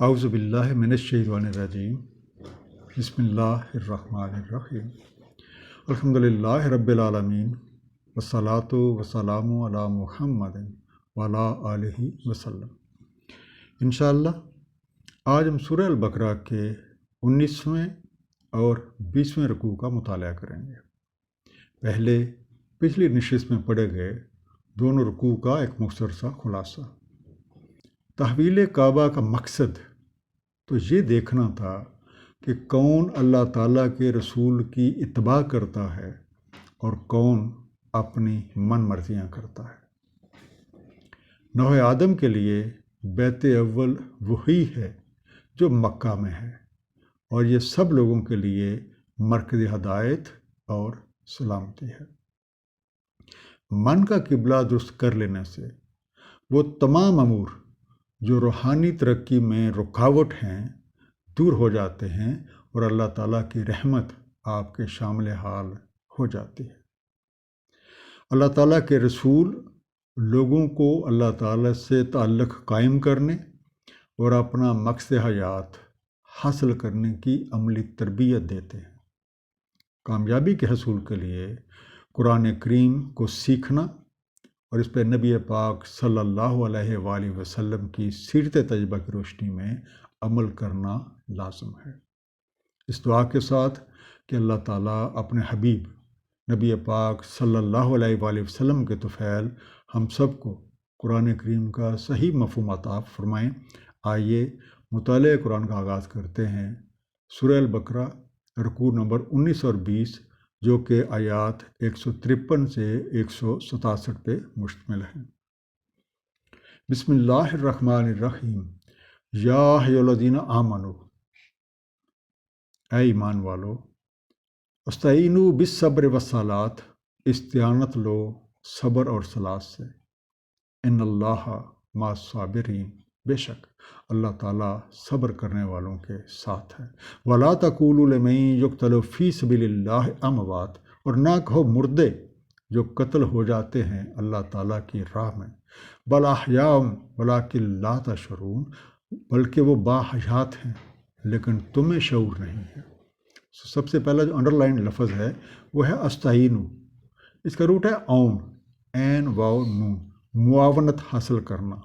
आउज़बिल्लिमिनशैवानरजीम बसमीम अल्हम्दुलिल्लाह रब्बिल आलमीन वसलातु वसलामु अला मुहम्मद वाला इंशाअल्लाह आज हम सूरह अल बकरा के 19वें और 20वें रकू का मुताला करेंगे। पहले पिछली नशिस्त में पढ़े गए दोनों रकू का एक मुख्तर सा खुलासा। तहवील काबा का मकसद तो ये देखना था कि कौन अल्लाह ताला के रसूल की इतबा करता है और कौन अपनी मन मर्जियाँ करता है। नोह आदम के लिए बैत अव्वल वही है जो मक्का में है और ये सब लोगों के लिए मरकज़ हदायत और सलामती है। मन का किबला दुरुस्त कर लेने से वो तमाम अमूर जो रूहानी तरक्की में रुकावट हैं, दूर हो जाते हैं और अल्लाह ताला की रहमत आपके शामिल हाल हो जाती है। अल्लाह ताला के रसूल लोगों को अल्लाह ताला से ताल्लुक़ कायम करने और अपना मकसद हयात हासिल करने की अमली तरबियत देते हैं। कामयाबी के हसूल के लिए कुरान करीम को सीखना और इस पर नबी पाक सल्लल्लाहु अलैहि वसल्लम की सीरत तजबा की रोशनी में अमल करना लाजम है। इस दुआ के साथ कि अल्लाह ताला अपने हबीब नबी पाक सल्लल्लाहु अलैहि वसल्लम के तुफ़ैल हम सबको कुरान करीम का सही मफहम अता फरमाएँ। आइए मुताल कुरान का आगाज़ करते हैं। सुरल बकरा रकू नंबर 19 और 20 जो कि आयात एक सौ तिरपन से एक सौ सतासठ पे मुश्तमिल है। बिसमीम यादीन आमनो। ए ईमान वालो उस्तैन बिसब्र वसालात इस्तानत लो सब्र और सलाद से। इन अल्लाह मासाबरीन बेशक, अल्लाह ताला सब्र करने वालों के साथ है। वला तकूलमई युक्तलफ़ी सबिल्लाह अमवात, और ना कहो मुर्दे जो कत्ल हो जाते हैं अल्लाह ताला की राह में। बलाहयाम बला किल्ला तशरून, बल्कि वो बाहयात हैं, लेकिन तुम्हें शूर नहीं है। सबसे पहला जो अंडरलाइन लफ्ज़ है, वो है अस्ताइनू इसका रूट है ओन एन वाओ नू मुआवनत हासिल करना।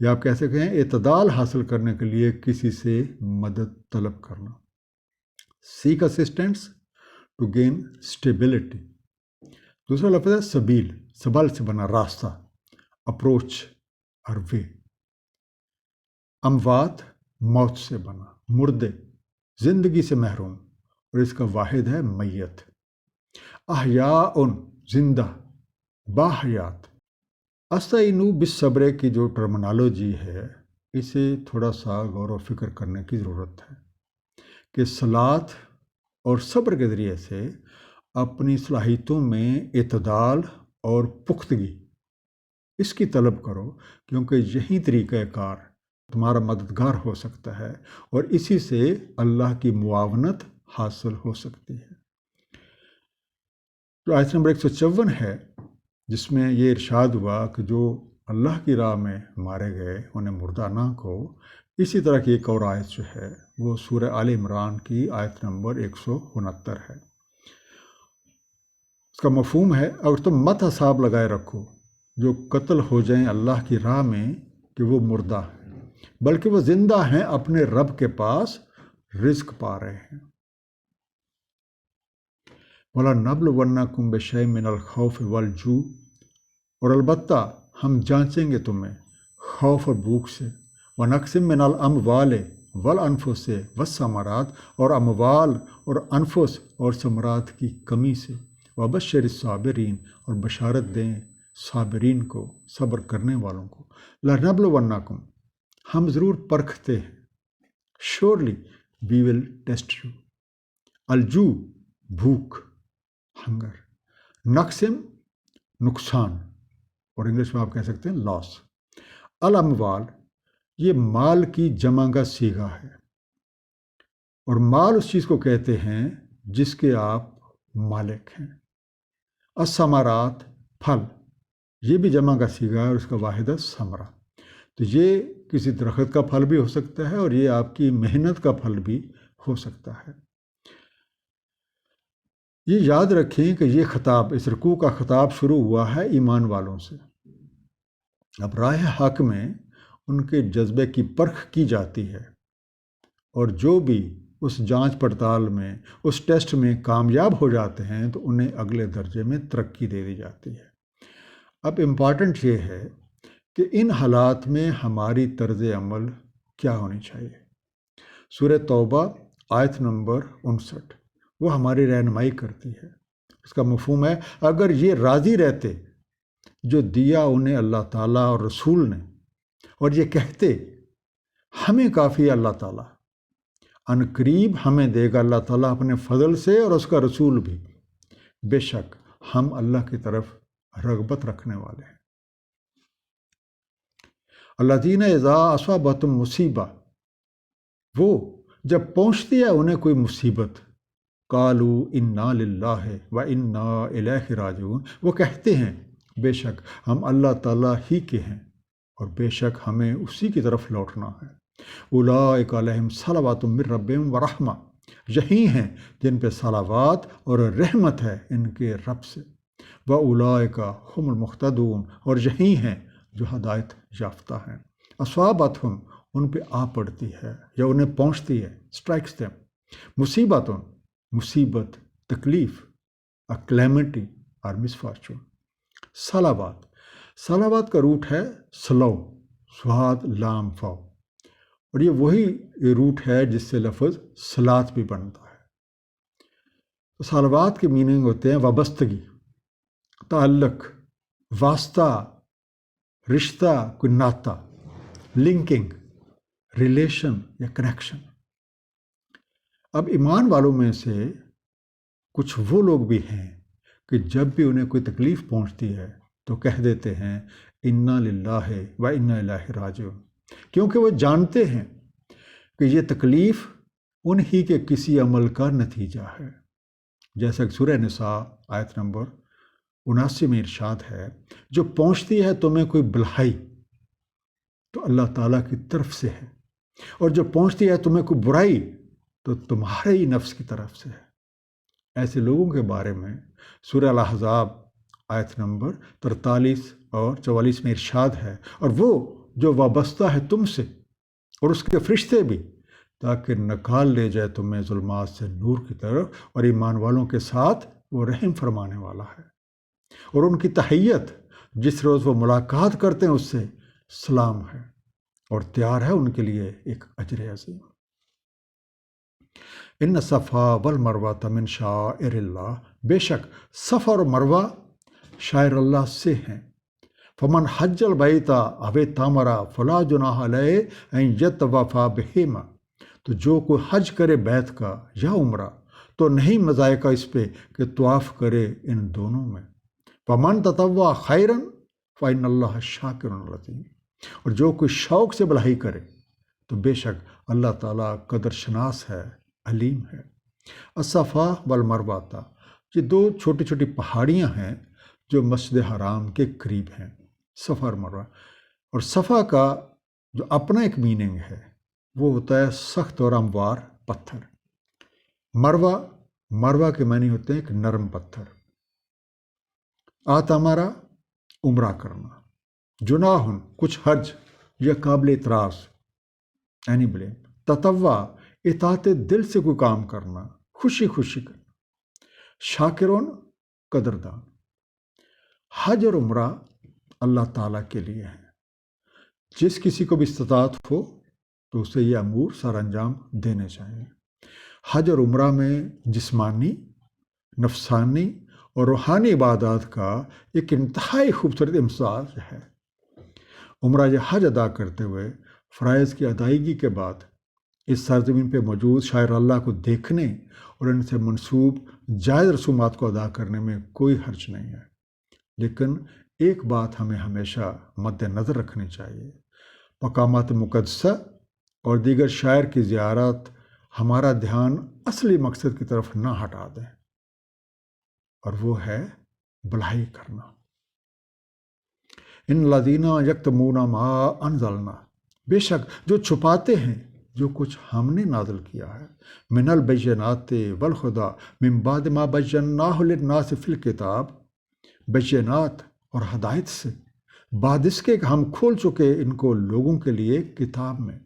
या आप कह? सकते हैं इतदाल हासिल करने के लिए किसी से मदद तलब करना। Seek assistance to gain stability दूसरा लफ्ज़ है सबील, सबल से बना रास्ता अप्रोच और वे अमवात मौत से बना, मुर्दे, ज़िंदगी से महरूम, और इसका वाहिद है मैत अहया उन ज़िंदा, बाहयात। अस्ताइनू बिसब्र की जो टर्मिनोलॉजी है, इसे थोड़ा सा गौर फ़िक्र करने की ज़रूरत है कि सलात और सब्र के ज़रिए से अपनी सलाहियतों में अतदाल और पुख्तगी, इसकी तलब करो, क्योंकि यही तरीक़ाकार तुम्हारा मददगार हो सकता है और इसी से अल्लाह की मुआवनत हासिल हो सकती है। जो आयत नंबर एक सौ चौवन है जिसमें ये इरशाद हुआ कि जो अल्लाह की राह में मारे गए, उन्हें मुर्दा ना को इसी तरह की एक और आयत जो है, वो सूर आल इमरान की आयत नंबर एक सौ उनहत्तर है। उसका मफहम है, अगर तुम मत हसाब लगाए रखो, जो कत्ल हो जाएँ अल्लाह की राह में, कि वो मुर्दा है। बल्कि वो ज़िंदा हैं अपने रब के पास रिस्क पा रहे हैं। वाला नबल वन्ना कुम्ब शय मिनल खौफ वल जू और अलबत्ता हम जांचेंगे तुम्हें खौफ और भूख से व नक्सिम मिनल अम वाले वल अनफुस से व समरात और अमवाल और अनफुस और समरात की कमी से व बशर साबरीन और बशारत दें साबरीन को सब्र करने वालों को लनबल वन्नाकुम हम ज़रूर परखते हैं surely we will test you अलजू भूख हंगर नक्सिम नुकसान और इंग्लिश में आप कह सकते हैं लॉस अल अमवाल ये माल की जमा का सीगा है। और माल उस चीज़ को कहते हैं जिसके आप मालिक हैं। असमारात फल, ये भी जमा का सीगा है और उसका वाहिद समरा तो ये किसी दरख्त का फल भी हो सकता है और ये आपकी मेहनत का फल भी हो सकता है। ये याद रखें कि ये खिताब, इस रकू का खिताब शुरू हुआ है ईमान वालों से। अब राह हक में उनके जज्बे की परख की जाती है और जो भी उस जाँच पड़ताल में, उस टेस्ट में कामयाब हो जाते हैं तो उन्हें अगले दर्जे में तरक्की दे दी जाती है। अब इंपॉर्टेंट ये है कि इन हालात में हमारी तर्ज अमल क्या होनी चाहिए? सूर्य तौबा, आयत नंबर उनसठ। वो हमारी रहनमाई करती है। इसका मफहम है, अगर ये राज़ी रहते, जो दिया उन्हें अल्लाह ताला और रसूल ने, और ये कहते, हमें काफ़ी अल्लाह ताला अनकरीब हमें देगा अल्लाह ताला अपने फजल से और उसका रसूल भी। बेशक हम अल्लाह की तरफ़ रगबत रखने वाले हैं। अल्लाह अल्लादीन एज़ा असवाबतम मुसीबा, वो जब पहुँचती है, उन्हें कोई मुसीबत कालू इन्ना ला व इन्ना राजून वो कहते हैं, बेशक हम अल्लाह ताला ही के हैं और बेशक हमें उसी की तरफ़ लौटना है। उलाम सलावात रब व रहमा। यही हैं जिन पे सलावात और रहमत है इनके रब से। व उलाय का हमतदून और यही हैं जो हदायत याफ्ता हैं। असवाबत उन पे आ पड़ती है या उन्हें पहुँचती है, स्ट्राइक्स दैम मुसीबत मुसीबत, तकलीफ़ अ क्लैमिटी और मिसफॉर्चून सलाबाद सलाबाद का रूट है स्लो स्वाद लाम फाओ और ये वही रूट है जिससे लफ्ज़ सलात भी बनता है। तो सलावात के मीनिंग होते हैं वाबस्तगी, ताल्लुक, वास्ता, रिश्ता कोई नाता लिंकिंग रिलेशन या कनेक्शन अब ईमान वालों में से कुछ वो लोग भी हैं कि जब भी उन्हें कोई तकलीफ़ पहुँचती है तो कह देते हैं, इन्ना लिल्लाह व इन्ना राज क्योंकि वो जानते हैं कि ये तकलीफ़ उन्हीं के किसी अमल का नतीजा है। जैसा कि सुरह नसा आयत नंबर उनासी में इरशाद है, जो पहुँचती है तुम्हें कोई भलाई तो अल्लाह ताला की तरफ़ से है और जो पहुँचती है तुम्हें कोई बुराई तो तुम्हारे ही नफ्स की तरफ़ से है। ऐसे लोगों के बारे में सूर्य आयत नंबर तरतालीस और चवालीस में इरशाद है और वो जो वाबस्ता है तुमसे और उसके फरिश्ते भी, ताकि नकाल ले जाए तुम्हें जुल्मात से नूर की तरफ़ और ईमान वालों के साथ वो रहम फरमाने वाला है। और उनकी तहैयत, जिस रोज़ वो मुलाकात करते हैं उससे सलाम है और तैयार है उनके लिए एक अजर अजीम इन सफ़ा वल मरवा तमिन शाह बेशक सफ़ा और मरवा शायर अल्लाह से हैं। फमन हजल बैता अवे तामरा फला जुनाह यत वफ़ा बहेमा. तो जो कोई हज करे बैत का या उम्र तो नहीं मजायका इस पे कि तवाफ़ करे इन दोनों में। पमन ततवा खैरन फ़ाइन अल्लाह शाकिर लतीम और जो कोई शौक़ से भलाई करे तो बेशक अल्लाह ताला कदर शनास है। अलीम है। असफ़ा वल मरवाता, ये दो छोटी छोटी पहाड़ियाँ हैं जो मस्जिद हराम के करीब हैं सफ़र मरवा। और सफ़ा का जो अपना एक मीनिंग है, वो होता है सख्त और हमवार पत्थर। मरवा मरवा के मानी होते हैं एक नरम पत्थर। आता हमारा उम्र करना। जुनाहन कुछ हर्ज या काबिल इतराज़ एनी ब्लेम। ततवा इतात दिल से कोई काम करना खुशी खुशी करना। शाकिरों कदरदान। हज और उम्र अल्लाह ताला के लिए है। जिस किसी को भी इस्तात हो तो उसे ये अमूर सर अंजाम देने चाहिए। हज और उम्र में जिस्मानी, नफसानी और रूहानी इबादत का एक इंतहाई खूबसूरत इम्साज है। उम्र हज अदा करते हुए फ़राइज़ की अदायगी के बाद इस सरजमीन पर मौजूद शायर अल्लाह को देखने और इनसे मनसूब जायज़ रसूमात को अदा करने में कोई हर्ज नहीं है। लेकिन एक बात हमें हमेशा मद्दनज़र रखनी चाहिए। मकामत मुकदसा और दीगर शायर की ज़्यारत हमारा ध्यान असली मकसद की तरफ़ ना हटा दें। और वो है भलाई करना। इन लदीना यकतमूना मा अनजलना बेशक जो छुपाते हैं जो कुछ हमने नाजल किया है। मिनल बैनात वल खुदा मिमबाद मा बैना फिल किताब। बैनात और हदायत से, बाद इसके हम खोल चुके इनको लोगों के लिए किताब में।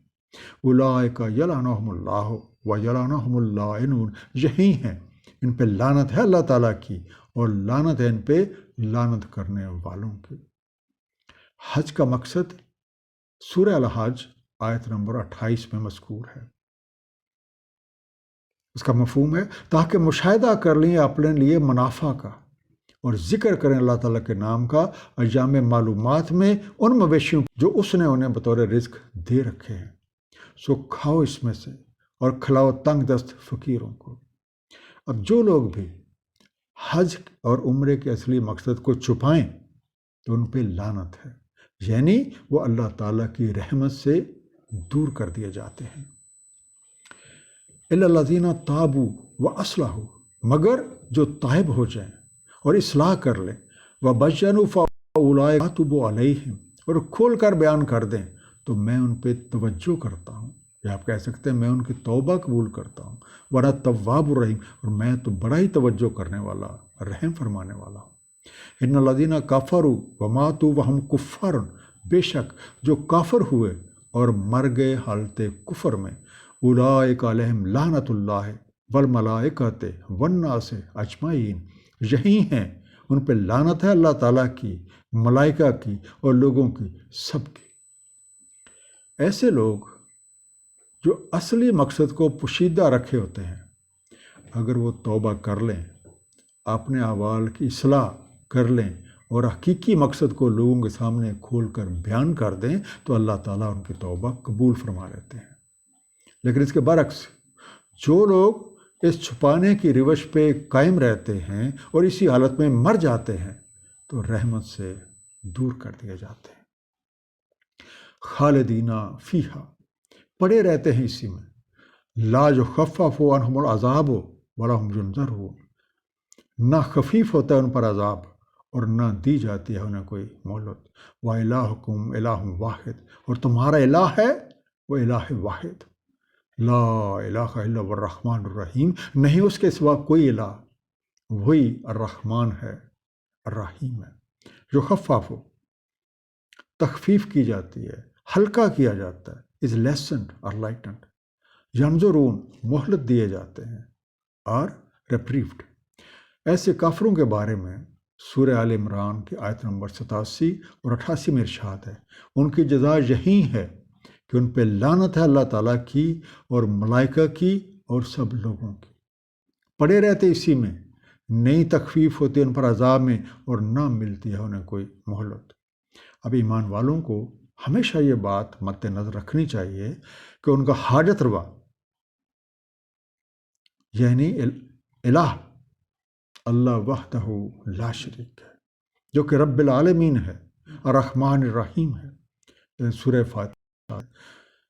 उलाए का यलानहमुल्ला व यलानहमुल्लान यही हैं। इन पे लानत है अल्लाह ताला की और लानत है इन पे लानत करने वालों की। हज का मकसद सूर्य हज आयत नंबर 28 में मजकूर है। इसका मफहूम है, ताकि मुशाह कर लें अपने लिए मुनाफा का और ज़िक्र करें अल्लाह ताला के नाम का अजाम मालूम में उन मवेशियों जो उसने उन्हें बतौर रिस्क दे रखे हैं। सो खाओ इसमें से और खिलाओ तंग दस्त फ़कीरों को। अब जो लोग भी हज और उम्र के असली मकसद को छुपाएँ तो उन पर लानत है। यानी वो अल्लाह ताला की रहमत से दूर कर दिए जाते हैं। अल्लाजीना ताबू व असलाह, मगर जो तायब हो जाए और इसलाह कर लें। व बचन फ़ातुब और खोल कर बयान कर दें तो मैं उन पर तवज्जो करता हूँ। या आप कह सकते हैं, मैं उनकी तौबा कबूल करता हूँ। बड़ा तवाब रहीम, और मैं तो बड़ा ही तवज्जो करने वाला, रहम फरमाने वाला हूँ। इन लदीना काफ़र वमातु वहम कुफ़र बेशक जो काफर हुए और मर गए हालत कुफर में। उलाम लानतुल्ला वल मलाकत वन्ना से अजमाइन यही हैं, उन पर लानत है अल्लाह ताला की मलाइका की और लोगों की, सबकी। ऐसे लोग जो असली मकसद को पोशीदा रखे होते हैं, अगर वो तौबा कर लें, अपने अवाल की असलाह कर लें और हकीकी मकसद को लोगों के सामने खोल कर बयान कर दें तो अल्लाह ताला उनकी तौबा कबूल फरमा लेते हैं। लेकिन इसके बरक्स, जो लोग इस छुपाने की रिवश पे कायम रहते हैं और इसी हालत में मर जाते हैं तो रहमत से दूर कर दिए जाते हैं। खालदीना फ़ीहा, पड़े रहते हैं इसी में। लाज खफ़ाफ हो अनहम अजाब हो बड़ा हम जुनजर हो। ना खफीफ होता है उन पर अजाब। और न दी जाती है उन्हें कोई मोहलत व इलाहकुम इलाह वाहिद। और तुम्हारा इलाह है वह इलाह वाहिद। ला रहीम नहीं उसके सिवा कोई इलाह। वही रहमान है, रहीम है। जो खफाफ हो। तखफीफ की जाती है, हल्का किया जाता है। इज़ लेसन और लाइटेंड यमजरून मोहलत दिए जाते हैं और रेप्रीव्ड ऐसे काफरों के बारे में सूर आल इमरान की आयत नंबर सतासी और अठासी में इरशाद है। उनकी जजा यही है कि उन पर लानत है अल्लाह ताला की और मलाइका की और सब लोगों की। पड़े रहते इसी में, नई तकफीफ होती है उन पर अजाब में और ना मिलती है उन्हें कोई मोहलत। अब ईमान वालों को हमेशा ये बात मद्देनज़र रखनी चाहिए कि उनका हाजत रवा। यानी इलाह अल्लाह वहदहू ला शरीक है, जो कि रबालमीन है और रहमान रहीम है। सुर फातिहा,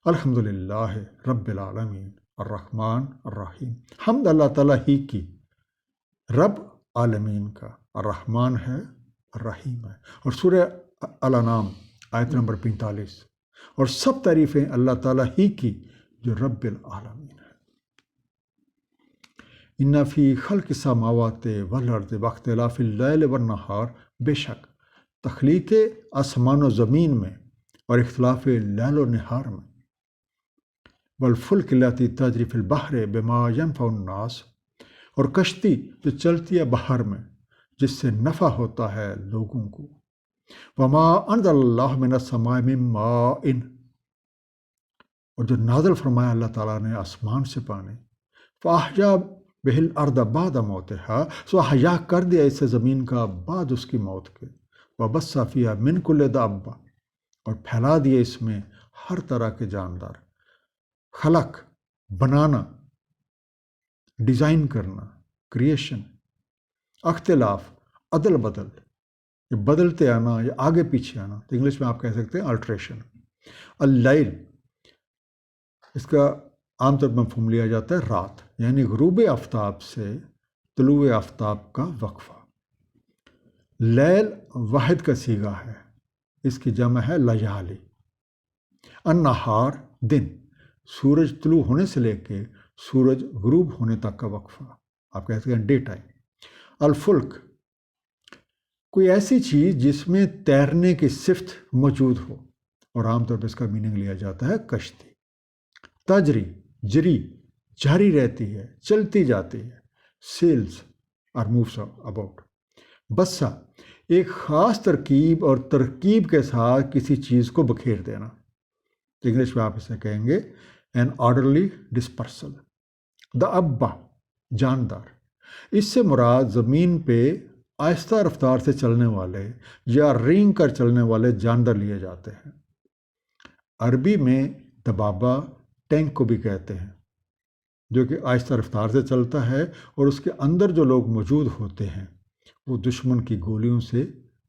अल्हम्दुलिल्लाह रब्बिल आलमीन और रहमान रहीम। हमद अल्लाह ताला ही की रब आलमीन का और रहमान है रहीम है। और सुर अलानाम आयत नंबर पैंतालीस, और सब तारीफ़ें अल्लाह ताला ही की जो है इन्नाफ़ी खल समावत वलर्द वक्त लाफिल नहार बेशक तख्लीक आसमान ज़मीन में और इख्तलाफ लैल नहार में वलफुल किलाती तजरीफ़िल बहर बेमायन फ़ास और कश्ती जो चलती है बाहर में जिससे नफ़ा होता है लोगों को वमा अनदल्लामिन इन और जो नादल फरमाया अल्लाह ताला ने आसमान से पानी फ़ाहजा बहल अर्द बाद मौत है। सो हया कर दिया इसे ज़मीन का, बाद उसकी मौत के। वबसाफ़िया मिन कुल दाब्बा, और फैला दिए इसमें हर तरह के जानदार। खलक, बनाना, डिज़ाइन करना, क्रिएशन, अख्तिलाफ अदल बदल ये बदलते आना, या आगे पीछे आना तो इंग्लिश में आप कह सकते हैं अल्ट्रेशन। अल्लाइल इसका आमतौर पर फूम लिया जाता है रात। यानी गरूब आफ्ताब से तलु आफ्ताब का वक्फा। लैल वाहिद का सीगा है, इसकी जमा है लयाली। अन्नहार दिन, सूरज तुलू होने से लेके सूरज गुरूब होने तक का वक्फा। आप कह सकते हैं डे टाइम। अलफुल्क, कोई ऐसी चीज़ जिसमें तैरने की सिफ्त मौजूद हो, और आमतौर पर इसका मीनिंग लिया जाता है कश्ती। तजरी, जरी जारी रहती है, चलती जाती है। सेल्स आर मूव्स अबाउट बस्सा, एक ख़ास तरकीब और तरकीब के साथ किसी चीज़ को बखेर देना। इंग्लिश में आप इसे कहेंगे एन ऑर्डरली डिस्पर्सल द अब्बा जानदार। इससे मुराद ज़मीन पे आहिस्ता रफ्तार से चलने वाले या रेंग कर चलने वाले जानदार लिए जाते हैं। अरबी में दबाबा टैंक को भी कहते हैं। जो कि आहिस्ता रफ्तार से चलता है और उसके अंदर जो लोग मौजूद होते हैं, वो दुश्मन की गोलियों से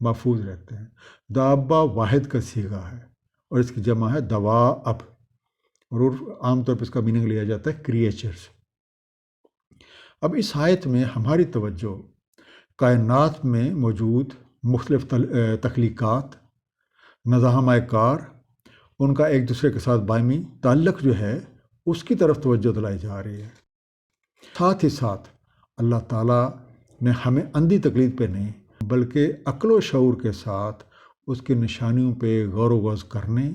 महफूज रहते हैं। दाबा वाहिद का सीगा है और इसकी जमा है दवा अब और आमतौर पर इसका मीनिंग लिया जाता है क्रिएचर्स अब इस आयत में हमारी तवज्जो, कायनात में मौजूद मुख्तलिफ़ तख्लीक़ात नज़ाम कार उनका एक दूसरे के साथ बायमी ताल्लुक़ जो है उसकी तरफ़ तवज्जो दिलाई जा रही है। साथ ही साथ अल्लाह ताला ने हमें अंधी तकलीद पे नहीं, बल्कि अक्ल शूर के साथ उसकी निशानियों पे गौर वज़ करने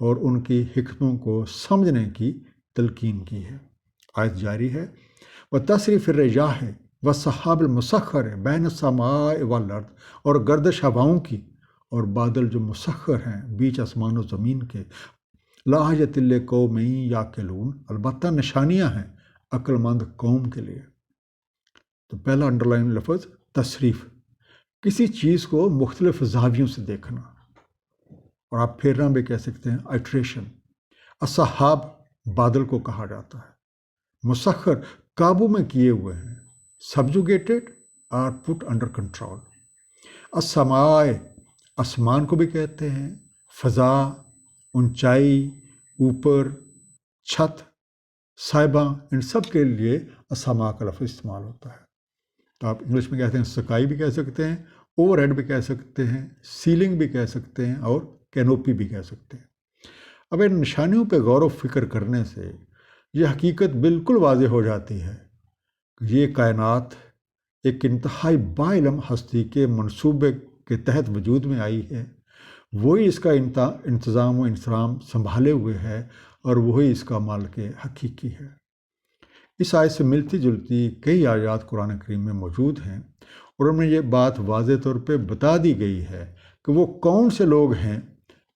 और उनकी हमतों को समझने की तलकीन की है। आयत जारी है, व तसरीफ़ रजा है व सहाबलमसखर है बैन समाए वर्द और गर्दश हवाओं की और बादल जो मुसखर हैं, बीच आसमान और ज़मीन के लाहजतिल्ल कौम या कलून अलबत् निशानियाँ हैं अक्लमंद कौम के लिए। तो पहला अंडरलाइन लफज, तशरीफ़। किसी चीज़ को मुख्तलिफ़ जावियों से देखना। और आप फेरना भी कह सकते हैं अट्रेशन असहाब बादल को कहा जाता है। मुसखर काबू में किए हुए हैं। Subjugated are put under control असमाय आसमान को भी कहते हैं। फ़ज़ा ऊंचाई, ऊपर, छत साहिबा इन सब के लिए असमा का लफ्ज़ इस्तेमाल होता है। तो आप इंग्लिश में कहते हैं, सकाई भी कह सकते हैं ओवर हेड भी कह सकते हैं, सीलिंग भी कह सकते हैं और कैनोपी भी कह सकते हैं। अब इन निशानियों पर गौर फ़िक्र करने से यह हकीकत बिल्कुल वाज हो जाती है ये कायनात एक इंतहाई बाइलम हस्ती के मनसूबे के तहत वजूद में आई है। वही इसका इंतज़ाम व इंतज़ाम संभाले हुए है और वही इसका माल के हकीकी है। इस आयत से मिलती जुलती कई आयात कुरान करीम में मौजूद हैं और उनमें ये बात वाज तौर पर बता दी गई है कि वो कौन से लोग हैं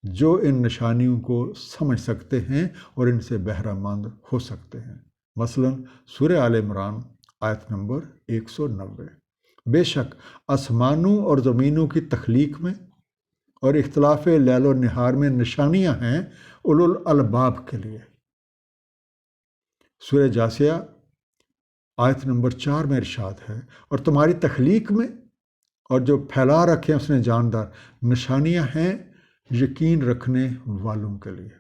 जो इन निशानियों को समझ सकते हैं और इनसे बहरामंद हो सकते हैं। मसलन सूर्य आल इमरान आयत नंबर 190 बेशक आसमानों और ज़मीनों की तख्लीक में और इख्तलाफ लैलो नहार में निशानियाँ हैं उलुल अलबाब के लिए। सूर्य जासिया, आयत नंबर चार में इरशाद है। और तुम्हारी तख्लीक में और जो फैला रखे हैं उसने जानदार, निशानियाँ हैं यकीन रखने वालों के लिए।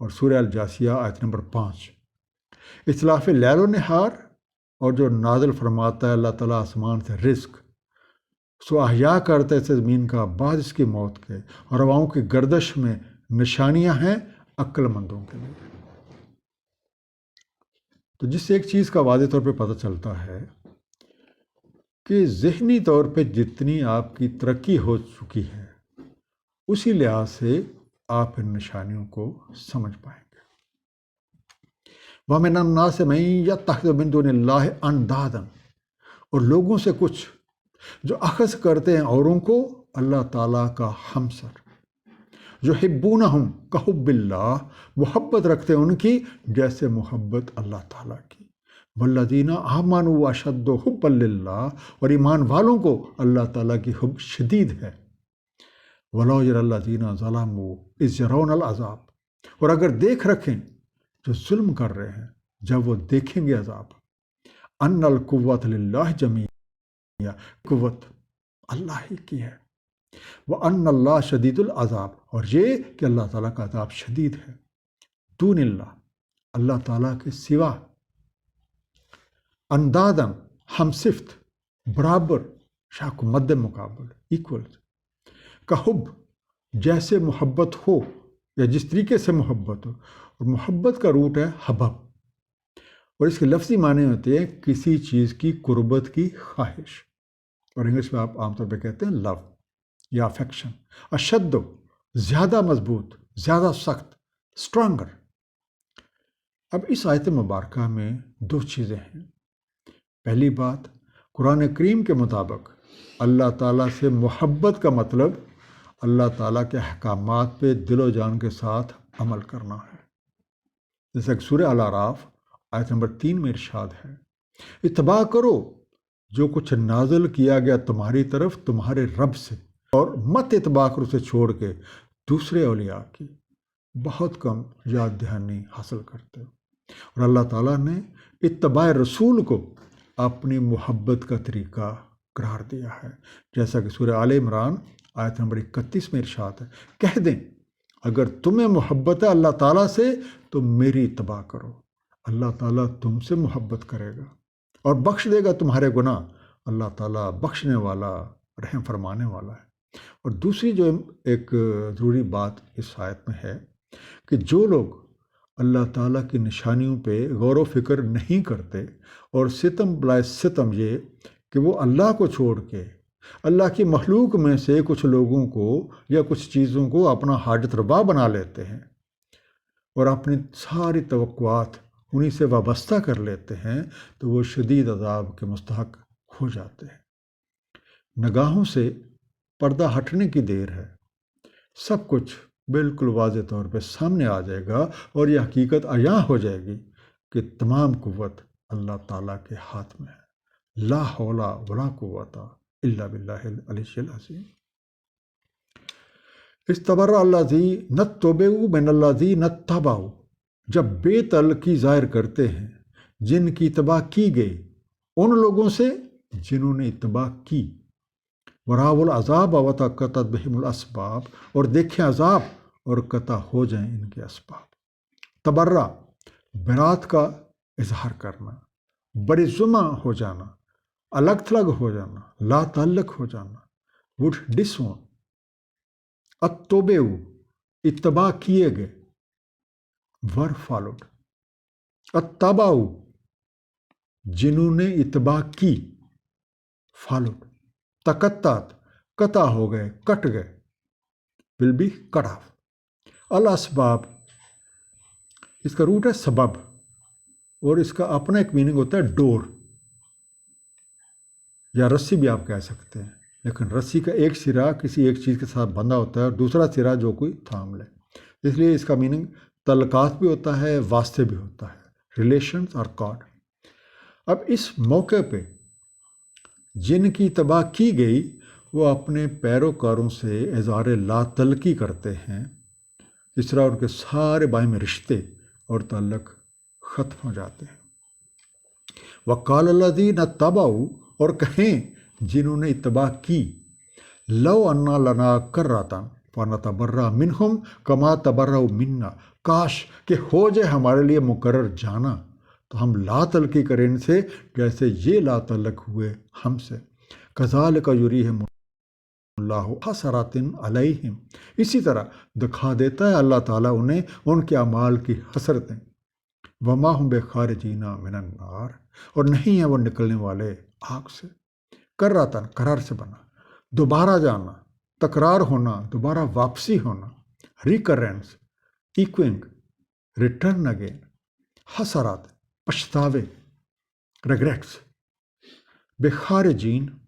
और सूर्य जासिया आयत नंबर पाँच। इतलाफ़ लैलो नहार और जो नाजल फरमाता है, अल्लाह ताला आसमान से रिस्क सो अहया करते थे ज़मीन का, बाद इसकी मौत के। और हवाओं की गर्दश में निशानियाँ हैं अक्लमंदों के लिए। तो जिससे एक चीज़ का वाज तौर पे पता चलता है कि जहनी तौर पे जितनी आपकी तरक्की हो चुकी है, उसी लिहाज से आप इन निशानियों को समझ पाएँगे। वह मैं ना से मैं या तख्त बिंदु ने लाह अनदादन और लोगों से कुछ जो अखज़ करते हैं औरों को, अल्लाह ताला का हमसर। जो हिब्बूना हम कहबिल्ला मोहब्बत रखते हैं उनकी, जैसे मोहब्बत अल्लाह ताला की। वल्लदीना आमान अशद हब्बल्ला और ईमान वालों को अल्लाह ताला की हब शदीद है। वलोजरल्लादीना ज़लाम इस जरौन अजाब, और अगर देख रखें जो जुल्म कर रहे हैं, जब वो देखेंगे अजाब। अन कुत जमी कुत अल्लाह ही की है। वह अन अल्लाह शदीदुल अजाब, और ये कि अल्लाह ताला का अजाब शदीद है। दून अल्लाह ताला के सिवा। अंदादन हम सिफ्त, बराबर शाक मद्द मुकाबल इक्वल का हुब, जैसे मोहब्बत हो, या जिस तरीके से मोहब्बत हो, और मोहब्बत का रूट है हबब। और इसके लफ्ज़ी माने होते हैं किसी चीज़ की कुर्बत की ख्वाहिश। और इंग्लिश में आप आमतौर पर कहते हैं लव या अफेक्शन अशद ज़्यादा मज़बूत, ज़्यादा सख्त स्ट्रांगर अब इस आयत मुबारक में दो चीज़ें हैं। पहली बात, कुरान करीम के मुताबिक अल्लाह ताला से मोहब्बत का मतलब अल्लाह ताला के अहकाम पे दिलो जान के साथ अमल करना है। जैसे सुर अलाराफ आयत नंबर तीन में इरशाद है इतबा करो जो कुछ नाजल किया गया तुम्हारी तरफ़, तुम्हारे रब से। और मत इतबाकर उसे छोड़ के दूसरे अलिया की बहुत कम याद दहानी हासिल करते हो। और अल्लाह ताला ने इतबा रसूल को अपनी मोहब्बत का तरीका करार दिया है। जैसा कि सूर्य आल इमरान आयत नंबर इकतीस में इरशाद है। कह दें, अगर तुम्हें मोहब्बत है अल्लाह ताला से तो मेरी इतबा करो। अल्लाह ताला तुमसे मोहब्बत करेगा। और बख्श देगा तुम्हारे गुनाह। अल्लाह ताला बख्शने वाला, रहम फरमाने वाला है। और दूसरी जो एक ज़रूरी बात इस आयत में है कि जो लोग अल्लाह ताला की निशानियों पे गौर फ़िक्र नहीं करते और सितम बलाए सितम ये कि वो अल्लाह को छोड़ के, अल्लाह की मखलूक में से कुछ लोगों को या कुछ चीज़ों को अपना हाजत रबा बना लेते हैं और अपनी सारी तवक़ात उन्हीं से वाबस्ता कर लेते हैं तो वो शदीद अदाब के मुस्तक हो जाते हैं। नगाहों से पर्दा हटने की देर है। सब कुछ बिल्कुल वाज तौर पर सामने आ जाएगा और यह हकीकत आया हो जाएगी कि तमाम कुत अल्लाह ताला के हाथ में है। ला हौला वला बिल्लाजीम इस तबर्रा अल्लाजी न तोबेऊ बिन अल्लाजी न तबाऊ जब बेतल की ज़ाहिर करते हैं, जिनकी तबाह की गई, उन लोगों से जिन्होंने इतबा की। वरावल अजाब अवता कतत बहिमुल असबाब, और देखे अजाब और कता हो जाए इनके इसबाब तबर्रा, बरात का इजहार करना बड़जुमा हो जाना अलग थलग हो जाना ला तल्लक हो जाना वुड डिसोन अतोबे इतबा किए गए। वर फॉलोड अतबाऊ जिन्होंने इतबा की फॉलोड तकत्तात, कता हो गए, कट गए विल बी कट ऑफ़ अल असबाब, इसका रूट है सबब, और इसका अपना एक मीनिंग होता है डोर, या रस्सी भी आप कह सकते हैं। लेकिन रस्सी का एक सिरा किसी एक चीज़ के साथ बंधा होता है, और दूसरा सिरा जो कोई थाम ले। इसलिए इसका मीनिंग तलकात भी होता है, वास्ते भी होता है। रिलेशंस और कॉड अब इस मौके पे जिनकी तबाह की गई, वो अपने पैरोकारों से इजहार ला तलकी करते हैं। इस तरह उनके सारे बाई में रिश्ते और तल्लक ख़त्म हो जाते हैं। वकाल अल्लाजी न तबाऊ और कहें, जिन्होंने इतबा की, लो अन्ना लना कर रहा था फ़ाना तबर्रा मिनहम, कमा तबर्रा मिन्ना। काश के हो जाए हमारे लिए मुकर जाना तो हम ला तलकी करें इनसे जैसे ये ला तलक हुए हमसे। कजाल का युरी है हसरातिन अलहिम। इसी तरह दिखा देता है अल्लाह ताला उन्हें उनके अमाल की हसरतें। वमा हम बेखार जीना मिनन्नार और नहीं है वो निकलने वाले आग से। कर रहा था करार से बना। दोबारा जाना। तकरार होना, दोबारा वापसी होना रिकरेंस इक्विंग रिटर्न अगेन हसरात, पछतावे रिग्रेट्स बेखार जीन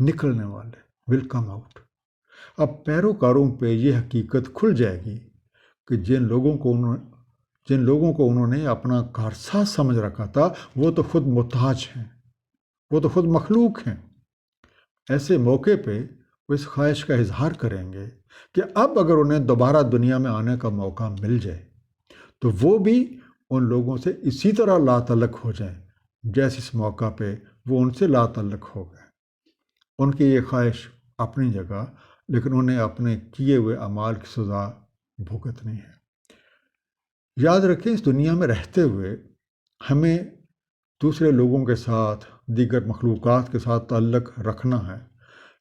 निकलने वाले विल कम आउट अब पैरोकारों पे ये हकीकत खुल जाएगी कि जिन लोगों को उन्होंने जिन लोगों को उन्होंने अपना कारसा समझ रखा था, वो तो खुद मोहताज हैं, वो तो खुद मखलूक हैं। ऐसे मौके पे वो इस ख्वाहिश का इजहार करेंगे कि अब अगर उन्हें दोबारा दुनिया में आने का मौका मिल जाए तो वो भी उन लोगों से इसी तरह लातलक हो जाए, जैसे इस मौका पे वो उनसे लातलक हो गए। उनकी ये ख्वाहिश अपनी जगह, लेकिन उन्हें अपने किए हुए अमाल की सज़ा भुगतनी है। याद रखें, इस दुनिया में रहते हुए हमें दूसरे लोगों के साथ, दीगर मखलूक़ के साथ ताल्लक़ रखना है।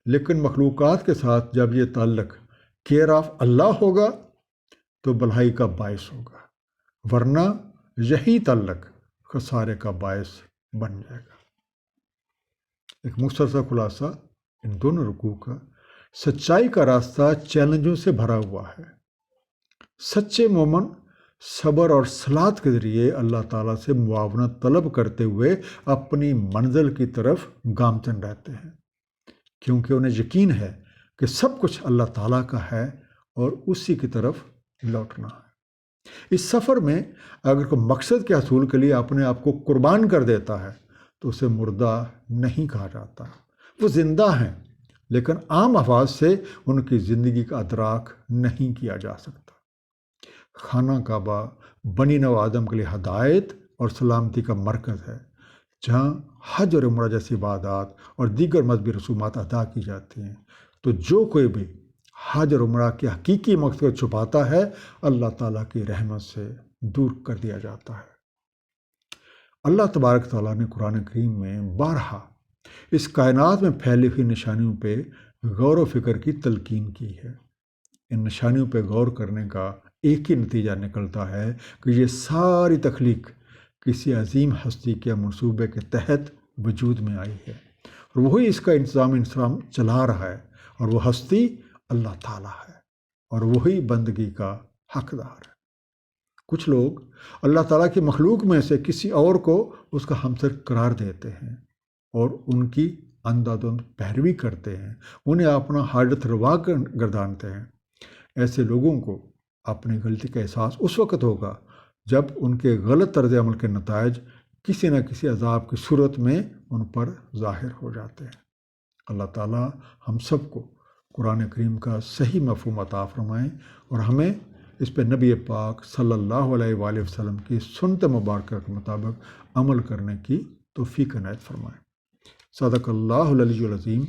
लेकिन मखलूक़ के साथ जब ये ताल्लक़ केयर ऑफ़ अल्लाह होगा तो भलाई का बायस होगा, वरना यही तल्लक खसारे का बायस बन जाएगा। एक मुख्तर खुलासा इन दोनों रुकू का, सच्चाई का रास्ता चैलेंजों से भरा हुआ है। सच्चे मोमन सब्र और सलाद के ज़रिए अल्लाह ताला से मुआवनत तलब करते हुए अपनी मंजिल की तरफ़ गामचन रहते हैं। क्योंकि उन्हें यकीन है कि सब कुछ अल्लाह ताला का है और उसी की तरफ़ लौटना है। इस सफ़र में अगर कोई मकसद के हसूल के लिए अपने आप को कुर्बान कर देता है तो उसे मुर्दा नहीं कहा जाता। वो ज़िंदा हैं, लेकिन आम आवाज़ से उनकी ज़िंदगी का अदराक नहीं किया जा सकता। खाना काबा, बनी नव आदम के लिए हदायत और सलामती का मरकज़ है। जहाँ हज और उम्र जैसी इबादत और दीगर मजहबी रसूमात अदा की जाती हैं। तो जो कोई भी हज और उम्र के हकीकी मकसद छुपाता है, अल्लाह ताला की रहमत से दूर कर दिया जाता है। अल्लाह तबारक ताला ने कुरान करीम में बारहा इस कायनात में फैली हुई निशानियों पे गौर व फ़िक्र की तलकीन की है। इन निशानियों पे गौर करने का एक ही नतीजा निकलता है कि ये सारी तख्लीक किसी अजीम हस्ती के मनसूबे के तहत वजूद में आई है। और वही इसका इंतज़ाम इंतज़ाम चला रहा है और वह हस्ती अल्लाह ताला है और वही बंदगी का हकदार है। कुछ लोग अल्लाह ताला की मखलूक में से किसी और को उसका हमसर करार देते हैं और उनकी अंधाधुंध पैरवी करते हैं, उन्हें अपना हाजत रवा गर्दानते हैं। ऐसे लोगों को अपनी गलती का एहसास उस वक़्त होगा जब उनके गलत तर्ज अमल के नतज किसी न किसी अजाब की सूरत में उन पर ज़ाहिर हो जाते हैं। अल्लाह ताला हम सबको कुरान करीम का सही मफहम अता फ़रमाएँ और हमें इस पर नबी पाक सल्लल्लाहु अलैहि की सुनत मुबारक के मुताबिक अमल करने की तोफ़ी नायत फ़रमाएँ। सदक़ल्लाज़ीम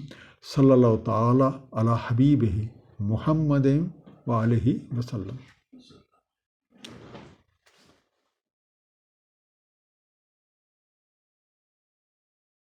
सल्ला तला हबीब ही मोहम्मद वालही वसल्लम।